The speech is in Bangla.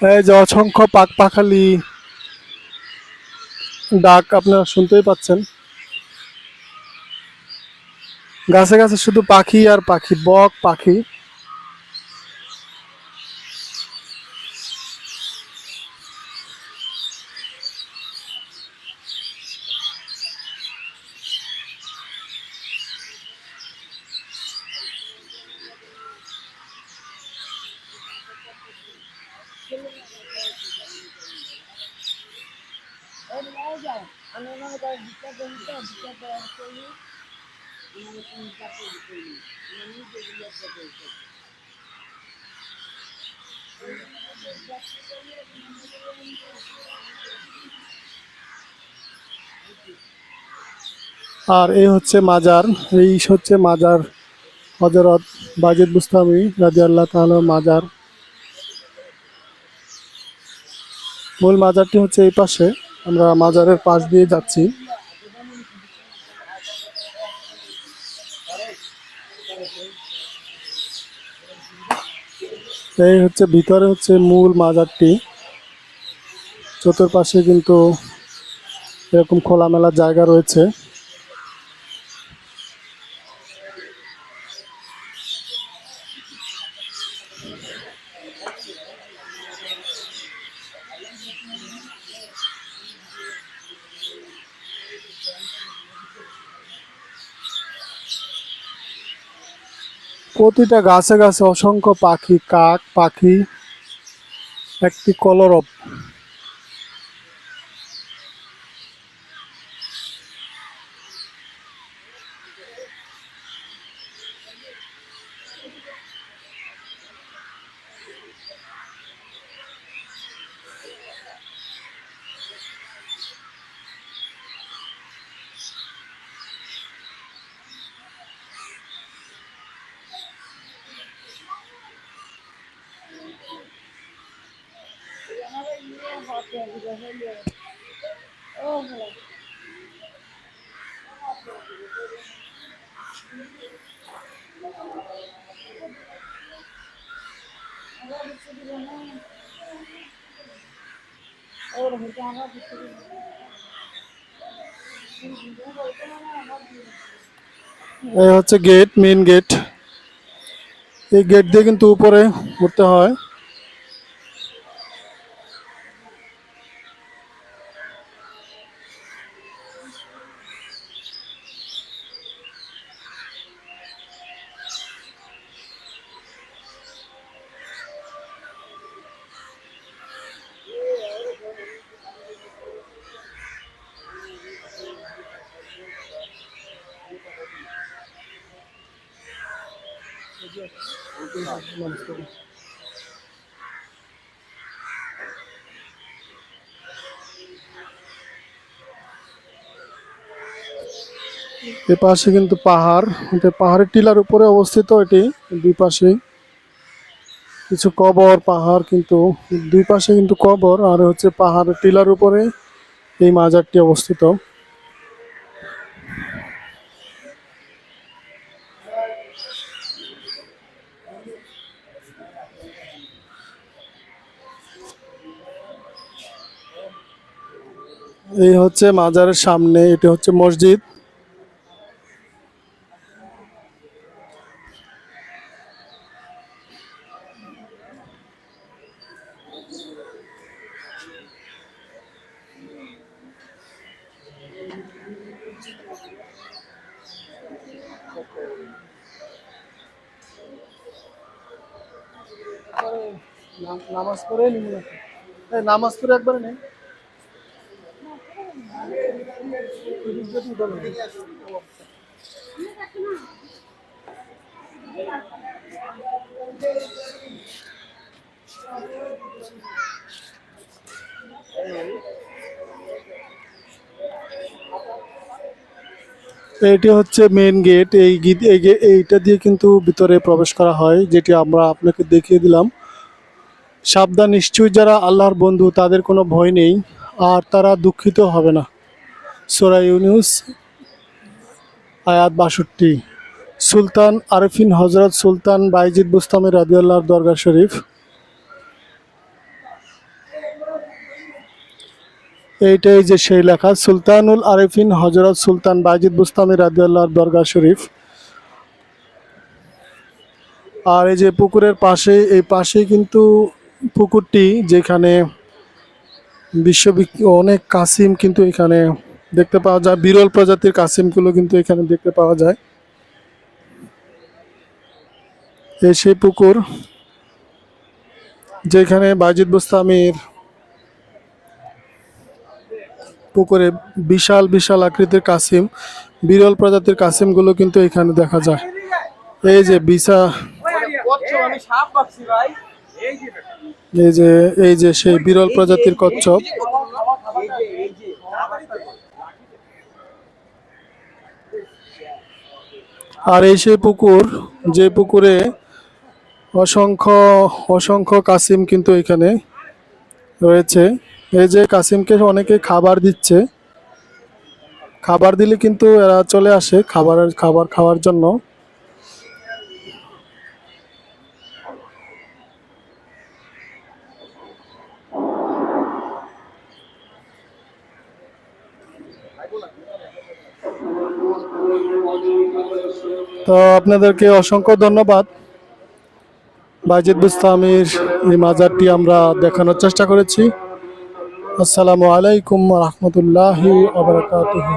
এই যে অসংখ্য পাক পাখালি ডাক আপনারা শুনতেই পাচ্ছেন। গাছে গাছে শুধু পাখি আর পাখি, বক পাখি আমি মনে করি ভিক্ষা করি তো ভিক্ষা করার করি আমি তুমি চাকরি করি আমি নিজে বিয়ে করি আর এই হচ্ছে মাজার, এই হচ্ছে মাজার হজরত বাজিদ বুস্তামি রাজি আল্লাহ তাহলে মাজার। মূল মাজারটি হচ্ছে এই পাশে। আমরা মাজারের পাশ দিয়ে যাচ্ছি। এই হচ্ছে, ভিতরে হচ্ছে মূল মাজারটি। চতুর্পাশে কিন্তু এরকম খোলামেলা জায়গা রয়েছে। প্রতিটা গাছে গাছে অসংখ্য পাখি কাক পাখি একটি কলরব। ও হলো ওর হইতে আমার দিতে এই হচ্ছে গেট মেইন গেট এই গেট দিয়ে কিন্তু উপরে উঠতে হয় এ পাশে কিন্তু পাহাড়। পাহাড়ের টিলার উপরে অবস্থিত এটি। দুই পাশে কিছু কবর, পাহাড় কিন্তু দুই পাশে কিন্তু কবর আর হচ্ছে পাহাড়ের টিলার উপরে এই মাজারটি অবস্থিত। এই হচ্ছে মাজারের সামনে এটি হচ্ছে মসজিদ। নামাজ পড়ে নামাজ পড়ে একবারে নেই। এটি হচ্ছে মেন গেট এই এইটা দিয়ে কিন্তু ভিতরে প্রবেশ করা হয়, যেটি আমরা আপনাকে দেখিয়ে দিলাম। সাবধান, নিশ্চয়ই যারা আল্লাহর বন্ধু, তাদের কোনো ভয় নেই, আর তারা দুঃখিত হবে না। সোরা ইউনুস আয়াত বাষট্টি। সুলতান আরফিন হজরত সুলতান বাইজিদ বুস্তামের রাদিয়াল্লাহর দরগা শরীফ। এইটাই যে সেই লেখা, সুলতানুল আরিফিন হজরত সুলতান বাইজিদ বুস্তামি রাদিয়াল্লাহর দরগা শরীফ। আর এই যে পুকুরের পাশে, এই পাশে কিন্তু পুকুরটি যেখানে বিশ্ববিখ্যাত অনেক কাসিম কিন্তু এখানে দেখতে পাওয়া যায়। বিরল প্রজাতির কাসিমগুলো কিন্তু এখানে দেখতে পাওয়া যায়। এই সেই পুকুর, যেখানে বাজিদ বুস্তামির পুকুরে বিশাল বিশাল আকৃতির কাসিম, বিরল প্রজাতির কাসিমগুলো কিন্তু এখানে দেখা যায়। এই যে বিশা এই যে এই যে সেই বিরল প্রজাতির কচ্ছপ এই যে এই যে আর এই সেই পুকুর, যে পুকুরে অসংখ্য অসংখ্য কাসিম কিন্তু এখানে রয়েছে। এই যে কাসিমকে অনেকে খাবার দিচ্ছে। খাবার দিলে কিন্তু এরা চলে আসে খাবার খাবার খাওয়ার জন্য। তো আপনাদেরকে অসংখ্য ধন্যবাদ। বাইজিদ বুস্তামির এই মাজারটি আমরা দেখানোর চেষ্টা করেছি। আসসালামু আলাইকুম রহমতুল্লাহি আবরকাতুহু